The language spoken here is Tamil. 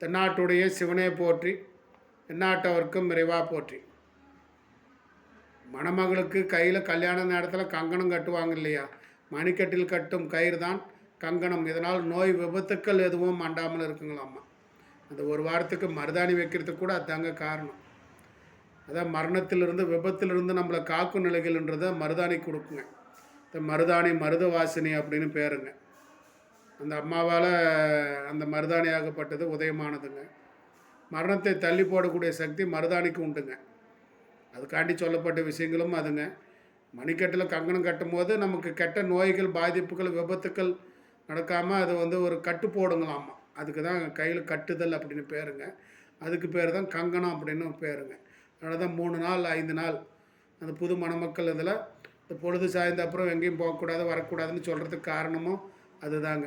தென்னாட்டுடைய சிவனே போற்றி தென்னாட்டவர்க்கும் விரைவாக போற்றி. மணமகளுக்கு கையில் கல்யாண நேரத்தில் கங்கணம் கட்டுவாங்க இல்லையா? மணிக்கட்டில் கட்டும் கயிறு தான் கங்கணம். இதனால் நோய் விபத்துக்கள் எதுவும் அண்டாமல் இருக்குங்களாம்மா. அந்த ஒரு வாரத்துக்கு மருதாணி வைக்கிறதுக்கு கூட அதாங்க காரணம். அதான் மரணத்திலிருந்து விபத்திலிருந்து நம்மளை காக்கும் நிலைகள்ன்றதை மருதாணி கொடுக்குங்க. இந்த மருதாணி மருத வாசினி அப்படின்னு பேருங்க. அந்த அம்மாவால் அந்த மருதாணி ஆகப்பட்டது உதயமானதுங்க. மரணத்தை தள்ளி போடக்கூடிய சக்தி மருதாணிக்கு உண்டுங்க. அதுக்காண்டி சொல்லப்பட்ட விஷயங்களும் அதுங்க. மணிக்கட்டில் கங்கணம் கட்டும் போது நமக்கு கெட்ட நோய்கள் பாதிப்புகள் விபத்துக்கள் நடக்காமல் அது வந்து ஒரு கட்டு போடுங்களாமா. அதுக்கு தான் கையில் கட்டுதல் அப்படின்னு பேருங்க. அதுக்கு பேர் தான் கங்கணம் அப்படின்னு பேருங்க. அதனால தான் மூணு நாள் ஐந்து நாள் அந்த புது மணமக்கள் இதில் இந்த பொழுது சாய்ந்த அப்புறம் எங்கேயும் போகக்கூடாது வரக்கூடாதுன்னு சொல்கிறதுக்கு காரணமும் அதுதாங்க.